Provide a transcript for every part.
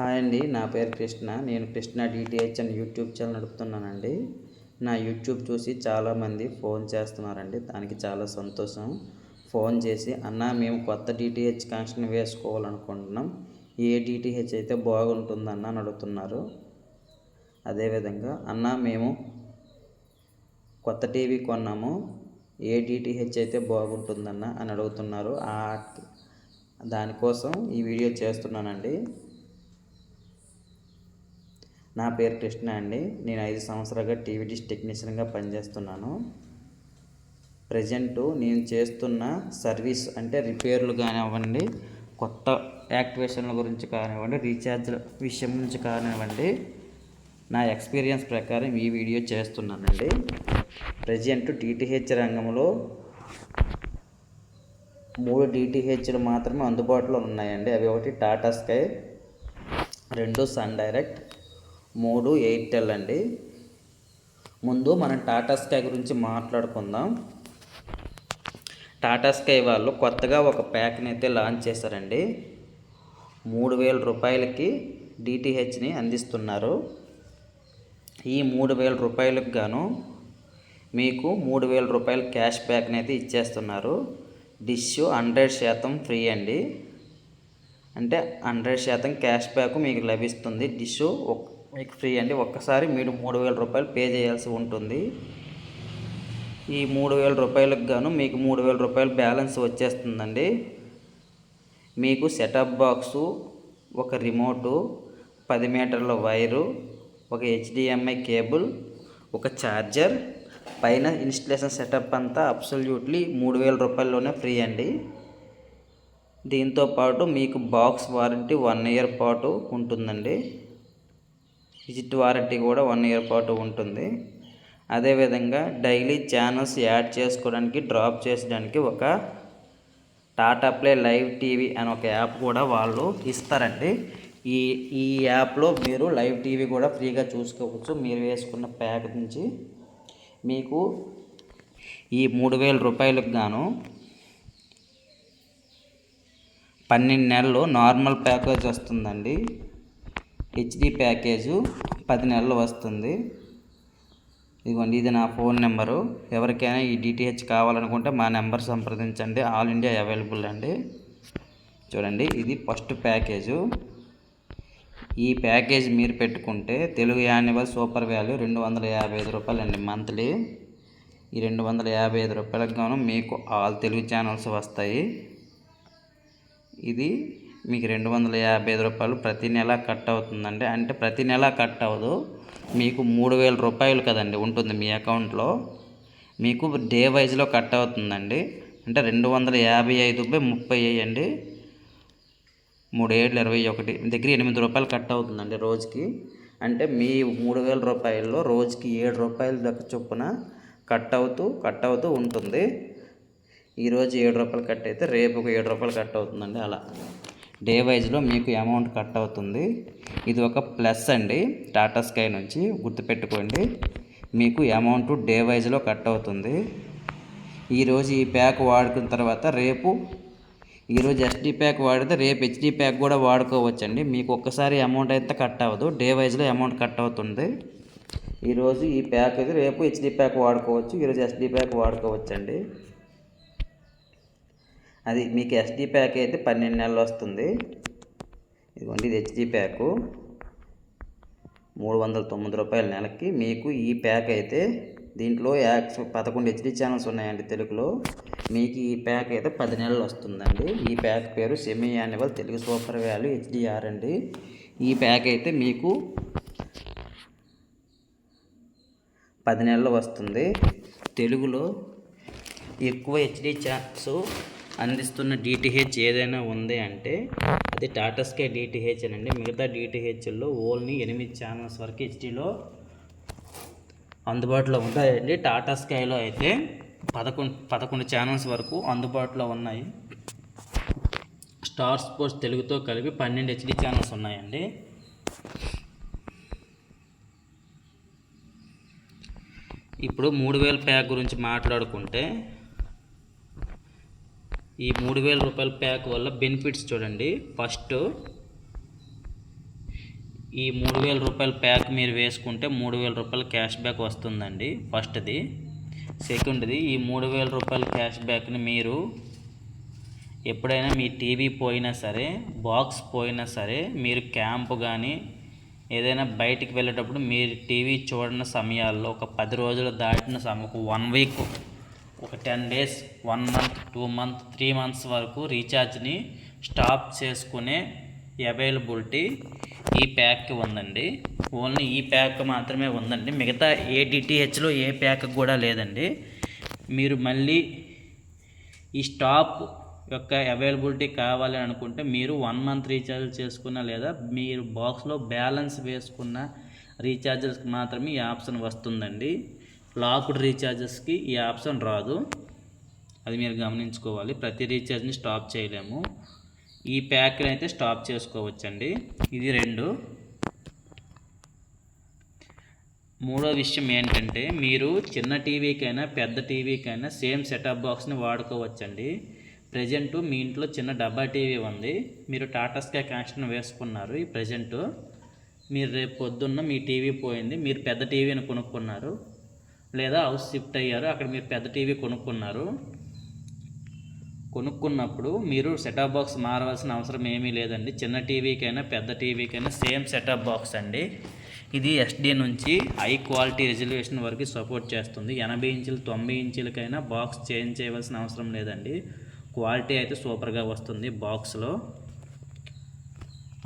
Hi అండి నా పేరు కృష్ణ. నేను కృష్ణ డిటిహెచ్ అని యూట్యూబ్ ఛానల్ నడుపుతున్నానండి. నా యూట్యూబ్ చూసి చాలామంది ఫోన్ చేస్తున్నారండి. దానికి చాలా సంతోషం. ఫోన్ చేసి అన్న మేము కొత్త డిటిహెచ్ కనెక్షన్ వేసుకోవాలనుకుంటున్నాం. ఏ డిటిహెచ్ అయితే బాగుంటుందన్న అని అడుగుతున్నారు. అదేవిధంగా అన్న మేము కొత్త టీవీ కొన్నాము. ఏ డిటిహెచ్ అయితే బాగుంటుందన్న అని అడుగుతున్నారు. ఆ దానికోసం ఈ వీడియో చేస్తున్నానండి. నా పేరు కృష్ణ అండి. నేను ఐదు సంవత్సరాలుగా టీవీ డిష్ టెక్నీషియన్గా పనిచేస్తున్నాను. ప్రజెంటు నేను చేస్తున్న సర్వీస్ అంటే రిపేర్లు కానివ్వండి కొత్త యాక్టివేషన్ల గురించి కానివ్వండి రీఛార్జ్ల విషయం నుంచి కానివ్వండి నా ఎక్స్పీరియన్స్ ప్రకారం ఈ వీడియో చేస్తున్నానండి. ప్రజెంట్ డిటిహెచ్ రంగంలో మూడు డిటిహెచ్లు మాత్రమే అందుబాటులో ఉన్నాయండి. అవి ఒకటి టాటా స్కై రెండు సన్ డైరెక్ట్ మూడు ఎయిర్టెల్ అండి. ముందు మనం టాటా స్కై గురించి మాట్లాడుకుందాం. టాటా స్కై వాళ్ళు కొత్తగా ఒక ప్యాక్ని అయితే లాంచ్ చేశారండి. మూడు వేల రూపాయలకి డిటిహెచ్ని అందిస్తున్నారు. ఈ మూడు వేల రూపాయలకు గాను మీకు మూడు వేల రూపాయల క్యాష్ బ్యాక్ని అయితే ఇచ్చేస్తున్నారు. డిష్ హండ్రెడ్ శాతం ఫ్రీ అండి. అంటే హండ్రెడ్ శాతం క్యాష్ బ్యాక్ మీకు లభిస్తుంది. డిష్ మీకు ఫ్రీ అండి. ఒక్కసారి మీరు మూడు వేల రూపాయలు పే చేయాల్సి ఉంటుంది. ఈ మూడు వేల రూపాయలకు గాను మీకు మూడు వేల రూపాయలు బ్యాలెన్స్ వచ్చేస్తుందండి. మీకు సెటప్ బాక్సు ఒక రిమోటు పది మీటర్ల వైరు ఒక హెచ్డిఎంఐ కేబుల్ ఒక ఛార్జర్ పైన ఇన్స్టలేషన్ సెటప్ అంతా అబ్సల్యూట్లీ మూడు వేల రూపాయల్లోనే ఫ్రీ అండి. దీంతో పాటు మీకు బాక్స్ వారంటీ వన్ ఇయర్ పాటు ఉంటుందండి. విజిట్ వారంటీ కూడా వన్ ఇయర్ పాటు ఉంటుంది. అదేవిధంగా డైలీ ఛానల్స్ యాడ్ చేసుకోవడానికి డ్రాప్ చేసడానికి ఒక టాటా ప్లే లైవ్ టీవీ అని ఒక యాప్ కూడా వాళ్ళు ఇస్తారండి. ఈ ఈ యాప్లో మీరు లైవ్ టీవీ కూడా ఫ్రీగా చూసుకోవచ్చు. మీరు వేసుకున్న ప్యాక్ నుంచి మీకు ఈ మూడు వేల రూపాయలకు గాను పన్నెండు నెలలు నార్మల్ ప్యాకేజ్ వస్తుందండి. హెచ్డి ప్యాకేజు పది నెలలు వస్తుంది. ఇదిగోండి ఇది నా ఫోన్ నెంబరు. ఎవరికైనా ఈ డిటిహెచ్ కావాలనుకుంటే మా నెంబర్ సంప్రదించండి. ఆల్ ఇండియా అవైలబుల్ అండి. చూడండి ఇది ఫస్ట్ ప్యాకేజు. ఈ ప్యాకేజ్ మీరు పెట్టుకుంటే తెలుగు యాన్యువల్ సూపర్ వాల్యూ రెండు వందల యాభై ఐదు రూపాయలు అండి మంత్లీ. ఈ రెండు వందల యాభై ఐదు రూపాయలకు గాను మీకు ఆల్ తెలుగు ఛానల్స్ వస్తాయి. ఇది మీకు రెండు వందల యాభై ఐదు రూపాయలు ప్రతి నెల కట్ అవుతుందండి. అంటే ప్రతి నెల కట్ అవ్వదు. మీకు మూడు వేల రూపాయలు కదండి ఉంటుంది మీ అకౌంట్లో. మీకు డే వైజ్లో కట్ అవుతుందండి. అంటే రెండు వందల యాభై ఐదు బై ముప్పై వేయండి మూడు ఏళ్ళు ఇరవై ఒకటి. దగ్గర ఎనిమిది రూపాయలు కట్ అవుతుందండి రోజుకి. అంటే మీ మూడు వేల రూపాయల్లో రోజుకి ఏడు రూపాయలు దగ్గర చొప్పున కట్ అవుతూ కట్ అవుతూ ఉంటుంది. ఈరోజు ఏడు రూపాయలు కట్ అయితే రేపు ఒక ఏడు రూపాయలు కట్ అవుతుందండి అలా. డే వైజ్లో మీకు అమౌంట్ కట్ అవుతుంది. ఇది ఒక ప్లస్ అండి. టాటా స్కై నుంచి గుర్తుపెట్టుకోండి. మీకు అమౌంట్ డే వైజ్లో కట్ అవుతుంది. ఈరోజు ఈ ప్యాక్ వాడుకున్న తర్వాత రేపు ఈరోజు ఎస్డీ ప్యాక్ వాడితే రేపు హెచ్డి ప్యాక్ కూడా వాడుకోవచ్చండి. మీకు ఒక్కసారి అమౌంట్ అయితే కట్ అవ్వదు. డే వైజ్లో అమౌంట్ కట్ అవుతుంది. ఈరోజు ఈ ప్యాక్ అయితే రేపు హెచ్డీ ప్యాక్ వాడుకోవచ్చు. ఈరోజు ఎస్డీ ప్యాక్ వాడుకోవచ్చండి. అది మీకు ఎస్డి ప్యాక్ అయితే పన్నెండు నెలలు వస్తుంది. ఇదిగోండి ఇది హెచ్డి ప్యాకు మూడు వందల తొమ్మిది రూపాయల నెలకి. మీకు ఈ ప్యాక్ అయితే దీంట్లో యాక్స్ పదకొండు హెచ్డి ఛానల్స్ ఉన్నాయండి తెలుగులో. మీకు ఈ ప్యాక్ అయితే పది నెలలు వస్తుందండి. ఈ ప్యాక్ పేరు semi annual Telugu super value HDR అండి. ఈ ప్యాక్ అయితే మీకు పది నెలలు వస్తుంది. తెలుగులో ఎక్కువ హెచ్డి ఛానల్స్ అందిస్తున్న డిటిహెచ్ ఏదైనా ఉంది అంటే అది టాటా స్కై డిటిహెచ్ అండి మిగతా డిటిహెచ్ల్లో ఓన్లీ ఎనిమిది ఛానల్స్ వరకు హెచ్డిలో అందుబాటులో ఉంటాయండి. టాటా స్కైలో అయితే పదకొండు పదకొండు ఛానల్స్ వరకు అందుబాటులో ఉన్నాయి. స్టార్ స్పోర్ట్స్ తెలుగుతో కలిపి పన్నెండు హెచ్డి ఛానల్స్ ఉన్నాయండి. ఇప్పుడు మూడు వేల ప్యాక్ గురించి మాట్లాడుకుంటే ఈ మూడు వేల రూపాయల ప్యాక్ వల్ల బెనిఫిట్స్ చూడండి. ఫస్ట్ ఈ మూడు వేల రూపాయల ప్యాక్ మీరు వేసుకుంటే మూడు వేల రూపాయల క్యాష్ బ్యాక్ వస్తుందండి ఫస్ట్ది. సెకండ్ది ఈ మూడు వేల రూపాయల క్యాష్ బ్యాక్ని మీరు ఎప్పుడైనా మీ టీవీ పోయినా సరే బాక్స్ పోయినా సరే మీరు క్యాంప్ కానీ ఏదైనా బయటికి వెళ్ళేటప్పుడు మీరు టీవీ చూడని సమయాల్లో ఒక పది రోజులు దాటిన సమ ఒక వన్ వీక్ ఒక ten days one month two month three months వరకు రీఛార్జ్ని స్టాప్ చేసుకునే అవైలబిలిటీ ఈ ప్యాక్కి ఉందండి. ఓన్లీ ఈ ప్యాక్ మాత్రమే ఉందండి. మిగతా ఏ డిటిహెచ్లో ఏ ప్యాక్ కూడా లేదండి. మీరు మళ్ళీ ఈ స్టాప్ యొక్క అవైలబిలిటీ కావాలి అనుకుంటే మీరు వన్ మంత్ రీఛార్జ్ చేసుకున్న లేదా మీరు బాక్స్లో బ్యాలెన్స్ వేసుకున్న రీఛార్జెస్కి మాత్రమే ఈ ఆప్షన్ వస్తుందండి. లాక్డ్ రీఛార్జెస్కి ఈ ఆప్షన్ రాదు. అది మీరు గమనించుకోవాలి. ప్రతి రీఛార్జ్ని స్టాప్ చేయలేము. ఈ ప్యాక్ని అయితే స్టాప్ చేసుకోవచ్చండి. ఇది రెండు. మూడో విషయం ఏంటంటే మీరు చిన్న టీవీకైనా పెద్ద టీవీకైనా సేమ్ సెటప్ బాక్స్ని వాడుకోవచ్చండి. ప్రజెంట్ మీ ఇంట్లో చిన్న డబ్బా టీవీ ఉంది. మీరు టాటా స్కై కనెక్షన్ వేసుకున్నారు ఈ ప్రజెంట్. మీరు రేపు పొద్దున్న మీ టీవీ పోయింది. మీరు పెద్ద టీవీని కొనుక్కున్నారు. లేదా హౌస్ షిఫ్ట్ అయ్యారు. అక్కడ మీరు పెద్ద టీవీ కొనుక్కున్నారు. కొనుక్కున్నప్పుడు మీరు సెటప్ బాక్స్ మారవలసిన అవసరం ఏమీ లేదండి. చిన్న టీవీకైనా పెద్ద టీవీకైనా సేమ్ సెటప్ బాక్స్ అండి. ఇది ఎస్డి నుంచి హై క్వాలిటీ రిజల్యూషన్ వరకు సపోర్ట్ చేస్తుంది. ఎనభై ఇంచులు తొంభై ఇంచులకైనా బాక్స్ చేంజ్ చేయవలసిన అవసరం లేదండి. క్వాలిటీ అయితే సూపర్గా వస్తుంది బాక్స్లో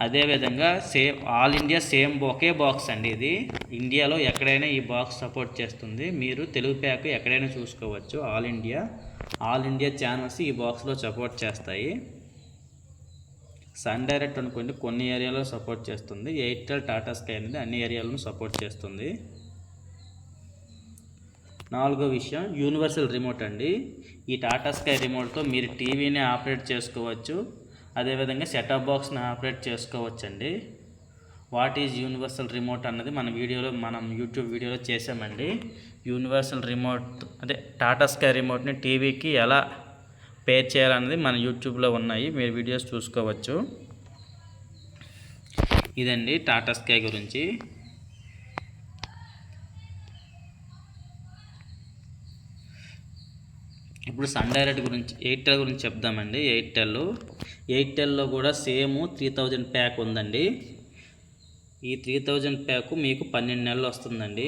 అదేవిధంగా సేమ్ ఆల్ ఇండియా సేమ్ ఒకే బాక్స్ అండి ఇది. ఇండియాలో ఎక్కడైనా ఈ బాక్స్ సపోర్ట్ చేస్తుంది. మీరు తెలుగు ప్యాక్ ఎక్కడైనా చూసుకోవచ్చు all India. All India channels ఈ బాక్స్లో సపోర్ట్ చేస్తాయి. సన్ డైరెక్ట్ అనుకోండి కొన్ని ఏరియాలో సపోర్ట్ చేస్తుంది. ఎయిర్టెల్ టాటా స్కై అనేది అన్ని ఏరియాలను సపోర్ట్ చేస్తుంది. నాలుగో విషయం యూనివర్సల్ రిమోట్ అండి. ఈ టాటా స్కై రిమోట్తో మీరు టీవీని ఆపరేట్ చేసుకోవచ్చు. అదేవిధంగా సెటప్ బాక్స్ని ఆపరేట్ చేసుకోవచ్చండి. వాట్ ఈజ్ యూనివర్సల్ రిమోట్ అన్నది మన వీడియోలో మనం యూట్యూబ్ వీడియోలో చేసామండి యూనివర్సల్ రిమోట్ అదే టాటా స్కై రిమోట్ని టీవీకి ఎలా పేర్ చేయాలన్నది మన యూట్యూబ్లో ఉన్నాయి. మీరు వీడియోస్ చూసుకోవచ్చు. ఇదండి టాటా స్కై గురించి. ఇప్పుడు సన్ డైరెక్ట్ గురించి ఎయిర్టెల్ గురించి చెప్దామండి. ఎయిర్టెల్ ఎయిర్టెల్లో కూడా సేమ్ త్రీ థౌజండ్ ప్యాక్ ఉందండి. ఈ త్రీ థౌజండ్ ప్యాక్ మీకు పన్నెండు నెలలు వస్తుందండి.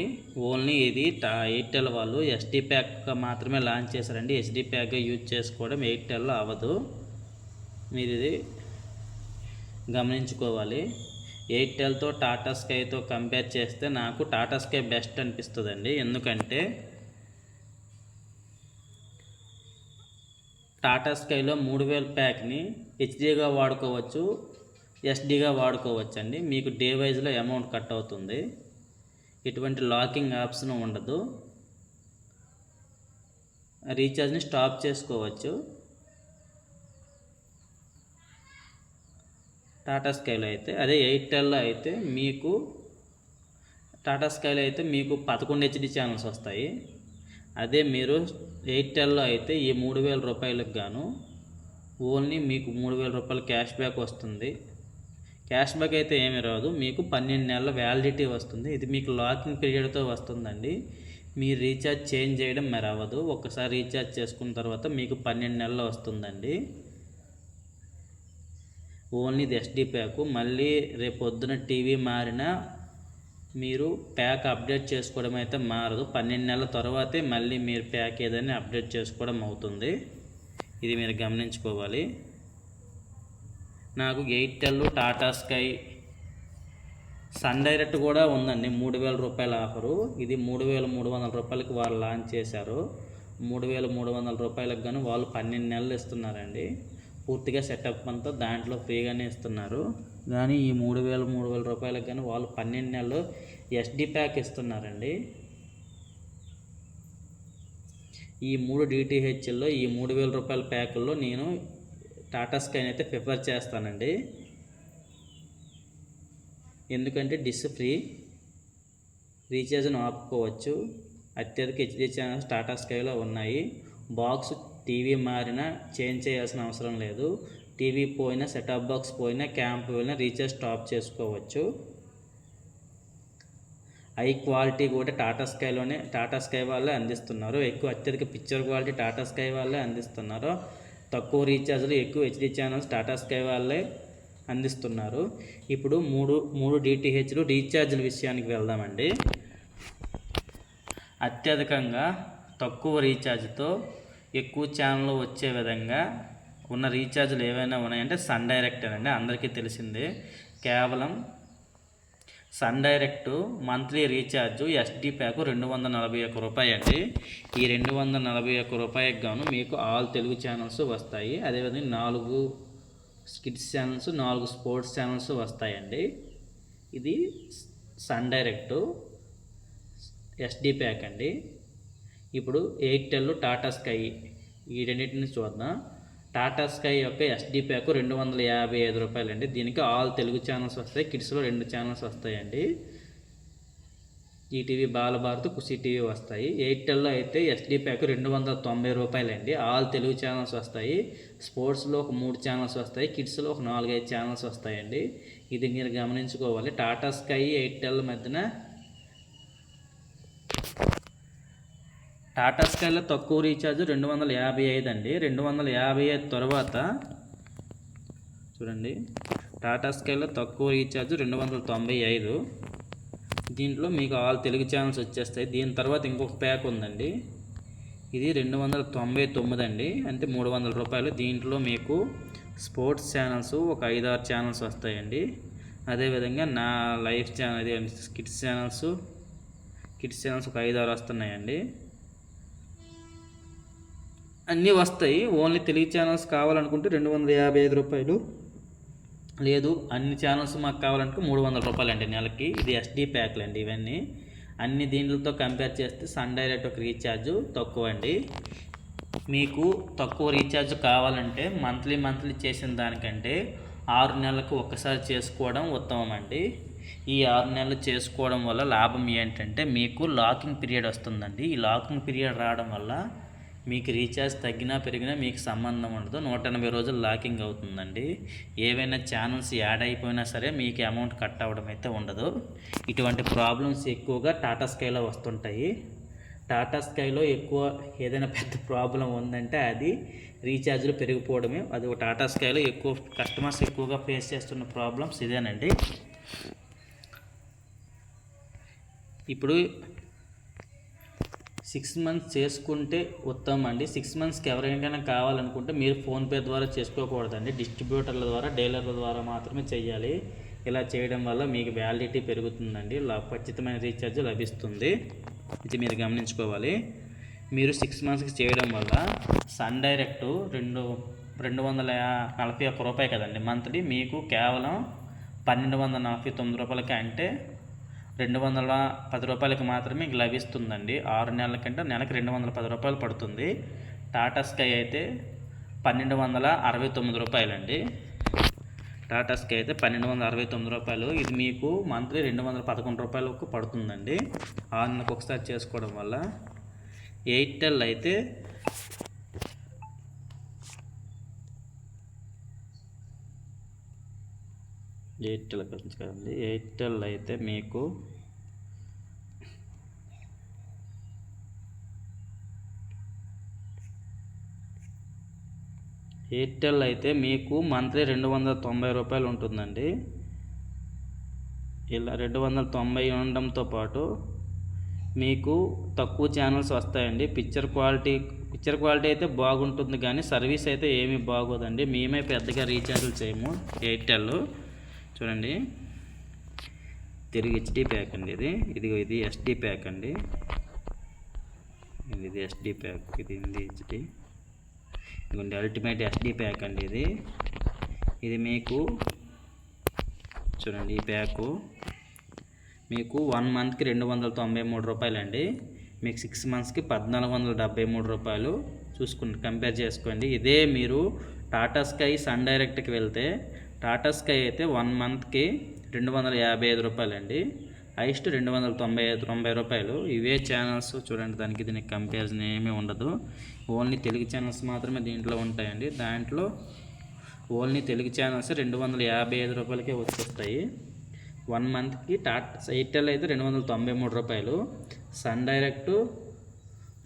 ఓన్లీ ఇది టా ఎయిర్టెల్ వాళ్ళు ఎస్డి ప్యాక్ మాత్రమే లాంచ్ చేశారండి. ఎస్డి ప్యాక్ యూజ్ చేసుకోవడం ఎయిర్టెల్లో అవ్వదు. మీరు ఇది గమనించుకోవాలి. ఎయిర్టెల్తో టాటా స్కైతో కంపేర్ చేస్తే నాకు టాటా స్కై బెస్ట్ అనిపిస్తుందండి. ఎందుకంటే టాటా స్కైలో మూడు వేల ప్యాక్ని హెచ్డీగా వాడుకోవచ్చు ఎస్డీగా వాడుకోవచ్చు అండి మీకు డే వైజ్లో అమౌంట్ కట్ అవుతుంది. ఎటువంటి లాకింగ్ ఆప్షన్ ఉండదు. రీఛార్జ్ని స్టాప్ చేసుకోవచ్చు. టాటా స్కైలో అయితే అదే ఎయిర్టెల్లో అయితే మీకు టాటా స్కైలో అయితే మీకు పదకొండు హెచ్డి ఛానల్స్ వస్తాయి. అదే మీరు ఎయిర్టెల్లో అయితే ఈ మూడు వేల రూపాయలకు గాను ఓన్లీ మీకు మూడు వేల రూపాయలు క్యాష్ బ్యాక్ వస్తుంది. క్యాష్ బ్యాక్ అయితే ఏమీ రాదు. మీకు పన్నెండు నెలల వ్యాలిడిటీ వస్తుంది. ఇది మీకు లాకింగ్ పీరియడ్తో వస్తుందండి. మీరు రీఛార్జ్ చేంజ్ చేయడం మరి అవ్వదు. ఒకసారి రీఛార్జ్ చేసుకున్న తర్వాత మీకు పన్నెండు నెలలు వస్తుందండి. ఓన్లీ ఇది ఎస్డి ప్యాకు. మళ్ళీ రేపు పొద్దున టీవీ మారినా మీరు ప్యాక్ అప్డేట్ చేసుకోవడం అయితే మారదు. పన్నెండు నెలల తర్వాతే మళ్ళీ మీరు ప్యాక్ ఏదైనా అప్డేట్ చేసుకోవడం అవుతుంది. ఇది మీరు గమనించుకోవాలి. నాకు Airtel Tata Sky Sun Direct కూడా ఉందండి. మూడు వేల రూపాయల ఆఫరు. ఇది మూడు వేల మూడు వందల రూపాయలకి వాళ్ళు లాంచ్ చేశారు. మూడు వేల మూడు వందల రూపాయలకు గాను వాళ్ళు పన్నెండు నెలలు ఇస్తున్నారండి. పూర్తిగా సెటప్ అంతా దాంట్లో ఫ్రీగానే ఇస్తున్నారు. కానీ ఈ మూడు వేల మూడు వేల రూపాయలకు కానీ వాళ్ళు పన్నెండు నెలలు ఎస్డి ప్యాక్ ఇస్తున్నారండి. ఈ మూడు డిటిహెచ్ల్లో ఈ మూడు వేల రూపాయల ప్యాకుల్లో నేను టాటా స్కైన్ అయితే ప్రిఫర్ చేస్తానండి. ఎందుకంటే డిస్ ఫ్రీ రీఛార్జ్ను ఆపుకోవచ్చు. అత్యధిక హెచ్డి ఛానల్స్ టాటా స్కైలో ఉన్నాయి. బాక్స్ టీవీ మారినా చేంజ్ చేయాల్సిన అవసరం లేదు. టీవీ పోయినా సెటప్ బాక్స్ పోయినా క్యాంప్ పోయినా రీఛార్జ్ స్టాప్ చేసుకోవచ్చు. హై క్వాలిటీ కూడా టాటా స్కైలోనే టాటా స్కై వాళ్ళే అందిస్తున్నారు. ఎక్కువ అత్యధిక పిక్చర్ క్వాలిటీ టాటా స్కై వాళ్ళే అందిస్తున్నారు. తక్కువ రీఛార్జ్లు ఎక్కువ హెచ్డి ఛానల్స్ టాటా స్కై వాళ్ళే అందిస్తున్నారు. ఇప్పుడు మూడు మూడు డిటిహెచ్లు రీఛార్జ్ల విషయానికి వెళ్దామండి. అత్యధికంగా తక్కువ రీఛార్జ్తో ఎక్కువ ఛానల్ వచ్చే విధంగా ఉన్న రీఛార్జ్లు ఏవైనా ఉన్నాయంటే సన్ డైరెక్ట్ అండి అందరికీ తెలిసిందే. కేవలం Sun Direct monthly recharge SD pack రెండు వందల నలభై ఒక్క రూపాయి అండి. ఈ రెండు వందల నలభై ఒక్క రూపాయికి గాను మీకు ఆల్ తెలుగు ఛానల్స్ వస్తాయి. అదేవిధంగా నాలుగు స్కిట్స్ ఛానల్స్ నాలుగు స్పోర్ట్స్ ఛానల్స్ వస్తాయండి. ఇది సన్ డైరెక్ట్ ఎస్డి ప్యాక్ అండి. ఇప్పుడు ఎయిర్టెల్ టాటా స్కై ఈ రెండింటిని చూద్దాం. టాటా స్కై యొక్క ఎస్డి ప్యాక్ రెండు వందల యాభై ఐదు రూపాయలండి. దీనికి ఆల్ తెలుగు ఛానల్స్ వస్తాయి కిడ్స్లో రెండు ఛానల్స్ వస్తాయండి. ఈటీవీ బాలభారత్ కుషి టీవీ వస్తాయి. ఎయిర్టెల్లో అయితే ఎస్డి ప్యాక్ రెండు వందల తొంభై రూపాయలండి. ఆల్ తెలుగు ఛానల్స్ వస్తాయి. స్పోర్ట్స్లో ఒక మూడు ఛానల్స్ వస్తాయి. కిడ్స్లో ఒక నాలుగైదు ఛానల్స్ వస్తాయండి. ఇది మీరు గమనించుకోవాలి. టాటా స్కై ఎయిర్టెల్ మధ్యన టాటా స్కైలో తక్కువ రీఛార్జ్ రెండు వందల యాభై ఐదు అండి. రెండు వందల యాభై ఐదు తర్వాత చూడండి. టాటా స్కైలో తక్కువ రీఛార్జ్ రెండు వందల తొంభై ఐదు. దీంట్లో మీకు ఆల్ తెలుగు ఛానల్స్ వచ్చేస్తాయి. దీని తర్వాత ఇంకొక ప్యాక్ ఉందండి. ఇది రెండు వందల తొంభై తొమ్మిది అండి. అంటే మూడు వందల రూపాయలు. దీంట్లో మీకు స్పోర్ట్స్ ఛానల్స్ ఒక ఐదు ఆరు ఛానల్స్ వస్తాయండి. అదేవిధంగా నా life channel kids channels. Kids channels ఒక ఐదు ఆరు వస్తున్నాయండి. అన్నీ వస్తాయి. ఓన్లీ తెలుగు ఛానల్స్ కావాలనుకుంటే రెండు వందల యాభై ఐదు రూపాయలు. లేదు అన్ని ఛానల్స్ మాకు కావాలంటే మూడు వందల రూపాయలు అండి నెలకి. ఇది ఎస్డి ప్యాక్లు అండి ఇవన్నీ. అన్ని దీంట్లతో కంపేర్ చేస్తే సన్ డైరెక్ట్ ఒక రీఛార్జ్ తక్కువ అండి మీకు తక్కువ రీఛార్జ్ కావాలంటే మంత్లీ మంత్లీ చేసిన దానికంటే ఆరు నెలలకు ఒకసారి చేసుకోవడం ఉత్తమం అండి ఈ ఆరు నెలలు చేసుకోవడం వల్ల లాభం ఏంటంటే మీకు లాకింగ్ పీరియడ్ వస్తుందండి. ఈ లాకింగ్ పీరియడ్ రావడం వల్ల మీకు రీఛార్జ్ తగ్గినా పెరిగినా మీకు సంబంధం ఉండదు. నూట ఎనభై రోజులు లాకింగ్ అవుతుందండి. ఏవైనా ఛానల్స్ యాడ్ అయిపోయినా సరే మీకు అమౌంట్ కట్ అవ్వడం అయితే ఉండదు. ఇటువంటి ప్రాబ్లమ్స్ ఎక్కువగా టాటా స్కైలో వస్తుంటాయి. టాటా స్కైలో ఎక్కువ ఏదైనా పెద్ద ప్రాబ్లం ఉందంటే అది రీఛార్జ్లు పెరిగిపోవడమే. అది టాటా స్కైలో ఎక్కువ కస్టమర్స్ ఎక్కువగా ఫేస్ చేస్తున్న ప్రాబ్లమ్స్ ఇదేనండి. ఇప్పుడు సిక్స్ మంత్స్ చేసుకుంటే ఉత్తమం అండి సిక్స్ మంత్స్కి ఎవరికైనా కావాలనుకుంటే మీరు ఫోన్పే ద్వారా చేసుకోకూడదండి. డిస్ట్రిబ్యూటర్ల ద్వారా డీలర్ల ద్వారా మాత్రమే చేయాలి ఇలా చేయడం వల్ల మీకు వ్యాలిడిటీ పెరుగుతుందండి. ఖచ్చితమైన రీఛార్జ్ లభిస్తుంది. ఇది మీరు గమనించుకోవాలి. మీరు సిక్స్ మంత్స్కి చేయడం వల్ల సన్ డైరెక్ట్ రెండు రెండు వందల యా- నలభై ఒక్క రూపాయి కదండి మంత్లీ. మీకు కేవలం పన్నెండు వందల నలభై తొమ్మిది రూపాయలకి అంటే రెండు వందల పది రూపాయలకి మాత్రమే మీకు లభిస్తుందండి. ఆరు నెలల కంటే నెలకు రెండు వందల పది రూపాయలు పడుతుంది. టాటా స్కై అయితే పన్నెండు వందల అరవై తొమ్మిది రూపాయలండి. టాటా స్కై అయితే పన్నెండు వందల అరవై తొమ్మిది రూపాయలు. ఇది మీకు మంత్లీ రెండు వందల పదకొండు రూపాయలకు పడుతుందండి. ఆరు నెలలకు ఒకసారి చేసుకోవడం వల్ల. ఎయిర్టెల్ అయితే ఎయిర్టెల్ గురించి కదండి. ఎయిర్టెల్ అయితే మీకు ఎయిర్టెల్ అయితే మీకు మంత్లీ రెండు వందల తొంభై రూపాయలు ఉంటుందండి. ఇలా రెండు వందల తొంభై ఉండడంతో పాటు మీకు తక్కువ ఛానల్స్ వస్తాయండి. పిక్చర్ క్వాలిటీ పిక్చర్ క్వాలిటీ అయితే బాగుంటుంది కానీ సర్వీస్ అయితే ఏమీ బాగోదండి. మేమే పెద్దగా రీఛార్జ్లు చేయము ఎయిర్టెల్ చూడండి. తిరిగి హెచ్డి ప్యాక్ అండి ఇది. ఇది ఇది ఎస్డి ప్యాక్ అండి. ఇది ఇది ఎస్డి ప్యాక్ ఇది ఇది హెచ్డి ఇదిగోండి అల్టిమేట్ ఎస్డి ప్యాక్ అండి ఇది. ఇది మీకు చూడండి ఈ ప్యాకు మీకు వన్ మంత్కి రెండు వందల తొంభై మూడు రూపాయలు అండి మీకు సిక్స్ మంత్స్కి పద్నాలుగు వందల డెబ్బై మూడు రూపాయలు. చూసుకుని కంపేర్ చేసుకోండి. ఇదే మీరు టాటా స్కై సన్ డైరెక్ట్కి వెళ్తే టాటా స్కై అయితే వన్ మంత్కి రెండు వందల యాభై ఐదు రూపాయలు అండి హైస్ట్ రెండు వందల తొంభై ఐదు తొంభై రూపాయలు. ఇవే ఛానల్స్ చూడండి దానికి దీనికి కంపారిజన్ ఏమీ ఉండదు. ఓన్లీ తెలుగు ఛానల్స్ మాత్రమే దీంట్లో ఉంటాయండి. దాంట్లో ఓన్లీ తెలుగు ఛానల్స్ రెండు వందల యాభై ఐదు రూపాయలకే వచ్చేస్తాయి. వన్ మంత్కి టాటా ఎయిర్టెల్ అయితే రెండు వందల తొంభై మూడు రూపాయలు. సన్ డైరెక్ట్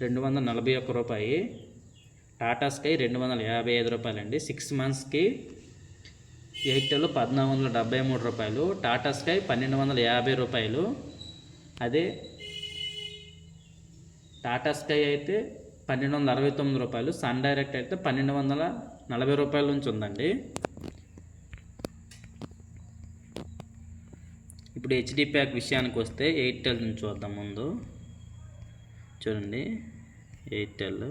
రెండు వందల నలభై ఒక్క రూపాయి. టాటా స్కై రెండు వందల యాభై ఐదు రూపాయలండి. సిక్స్ మంత్స్కి ఎయిర్టెల్ పద్నాలుగు వందల డెబ్బై మూడు రూపాయలు టాటా స్కై పన్నెండు వందల యాభై రూపాయలు. అదే టాటా స్కై అయితే పన్నెండు వందల అరవై తొమ్మిది రూపాయలు సన్ డైరెక్ట్ అయితే పన్నెండు వందల నలభై రూపాయల నుంచి ఉందండి. ఇప్పుడు హెచ్డి ప్యాక్ విషయానికి వస్తే ఎయిర్టెల్ నుంచి చూద్దాం ముందు. చూడండి ఎయిర్టెల్.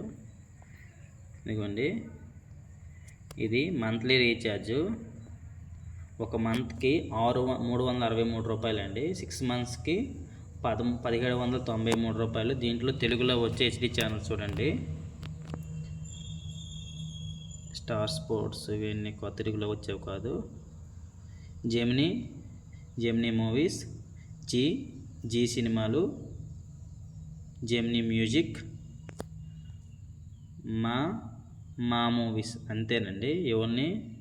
ఇదిగోండి. ఇది మంత్లీ రీఛార్జ్. ఒక మంత్కి ఆరు మూడు వందల అరవై మూడు రూపాయలు అండి సిక్స్ మంత్స్కి పద పదిహేడు వందల తొంభై మూడు రూపాయలు. దీంట్లో తెలుగులో వచ్చే హెచ్డి ఛానల్ చూడండి. స్టార్ స్పోర్ట్స్ ఇవన్నీ కొత్త తెలుగులో వచ్చేవి కాదు. Gemini Gemini movies Zee G సినిమాలు జెమినీ మ్యూజిక్ మా మా మూవీస్ అంతేనండి. ఇవన్నీ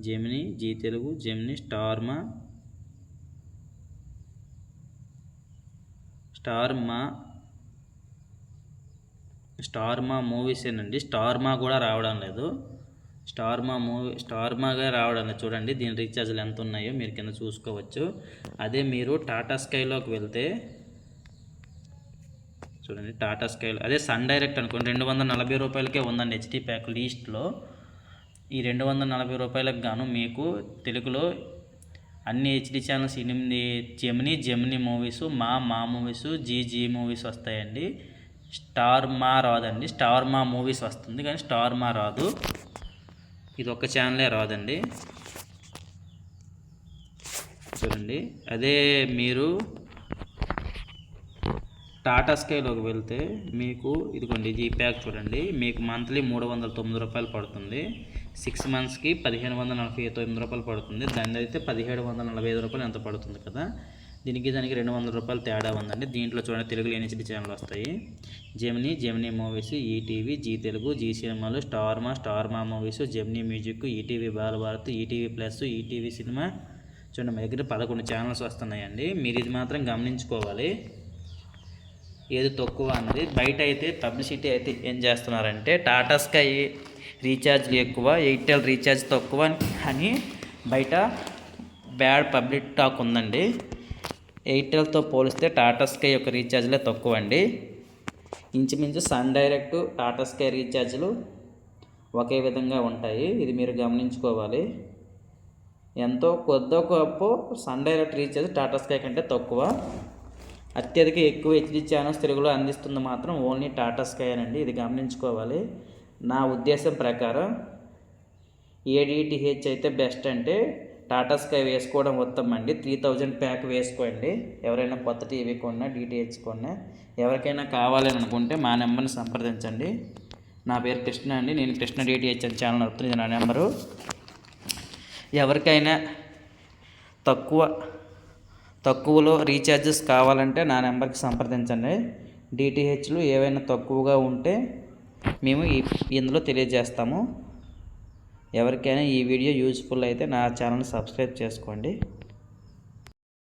Gemini G Telugu Gemini Star Maa Star Maa Star Maa movies ఏనండి. స్టార్మా మూవీసేనండి కూడా రావడం లేదు. స్టార్మా మూవీ స్టార్మాగా రావడం లేదు. చూడండి దీని రీఛార్జ్లు ఎంత ఉన్నాయో మీరు కింద చూసుకోవచ్చు. అదే మీరు టాటా స్కైలోకి వెళ్తే చూడండి టాటా స్కైలో అదే సన్ డైరెక్ట్ అనుకోండి రెండు వందల నలభై రూపాయలకే ఉందండి హెచ్డి ప్యాక్ లీస్ట్లో. ఈ రెండు వందల నలభై రూపాయలకు గాను మీకు తెలుగులో అన్ని హెచ్డి ఛానల్స్ ఎనిమిది Gemini Gemini Movies Maa Maa Movies Zee Zee Movies వస్తాయండి. స్టార్ మా రాదండి. స్టార్ మా మూవీస్ వస్తుంది కానీ స్టార్ మా రాదు. ఇది ఒక్క ఛానలే రాదండి. చూడండి. అదే మీరు టాటా స్కైలోకి వెళ్తే మీకు ఇదిగోండి ఈ ప్యాక్ చూడండి. మీకు మంత్లీ మూడు వందల తొమ్మిది రూపాయలు పడుతుంది. సిక్స్ మంత్స్కి పదిహేను వందల నలభై తొమ్మిది రూపాయలు పడుతుంది. దాని అయితే పదిహేడు వందల నలభై ఐదు రూపాయలు ఎంత పడుతుంది కదా? దీనికి దానికి రెండు వందల రూపాయలు తేడా ఉందండి. దీంట్లో చూడండి తెలుగులో ఎన్హెచ్డి ఛానల్ వస్తాయి. Gemini Gemini movies ETV G Telugu G సినిమాలు స్టార్ మా స్టార్ మా movies Gemini music ETV Bala Bharat ETV plus ETV cinema. చూడండి మా దగ్గర పదకొండు ఛానల్స్ వస్తున్నాయండి. మీరు ఇది మాత్రం గమనించుకోవాలి. ఏది తక్కువ అన్నది. బయట అయితే పబ్లిసిటీ అయితే ఏం చేస్తున్నారంటే టాటా స్కై రీఛార్జ్లు ఎక్కువ ఎయిర్టెల్ రీఛార్జ్ తక్కువ అని బయట బ్యాడ్ పబ్లిక్ టాక్ ఉందండి. ఎయిర్టెల్తో పోలిస్తే టాటా స్కై యొక్క రీఛార్జ్లే తక్కువ అండి ఇంచుమించు సన్ డైరెక్ట్ టాటా స్కై రీఛార్జ్లు ఒకే విధంగా ఉంటాయి. ఇది మీరు గమనించుకోవాలి. ఎంతో కొద్దో గొప్ప Sun Direct recharge Tata Sky కంటే తక్కువ. అత్యధిక ఎక్కువ హెచ్డి ఛానల్స్ తెలుగులో అందిస్తుంది మాత్రం ఓన్లీ టాటా స్కై అండి ఇది గమనించుకోవాలి. నా ఉద్దేశం ప్రకారం ఏడిటిహెచ్ అయితే బెస్ట్ అంటే టాటా స్కై వేసుకోవడం ఉత్తమం అండి. త్రీ థౌజండ్ ప్యాక్ వేసుకోండి. ఎవరైనా కొత్త టీవీ కొన్నా డిటిహెచ్ కొన్నా ఎవరికైనా కావాలని అనుకుంటే మా నెంబర్ని సంప్రదించండి. నా పేరు కృష్ణ అండి. నేను కృష్ణ డిటిహెచ్ అని ఛానల్ నడుపుతుంది. నా నెంబరు ఎవరికైనా తక్కువ తక్కువలో రీఛార్జెస్ కావాలంటే నా నెంబర్కి సంప్రదించండి. డిటిహెచ్లు ఏవైనా తక్కువగా ఉంటే మేము ఇందులో తెలియజేస్తాము. ఎవరికైనా ఈ వీడియో యూజ్ఫుల్ అయితే నా ఛానల్ సబ్స్క్రైబ్ చేసుకోండి.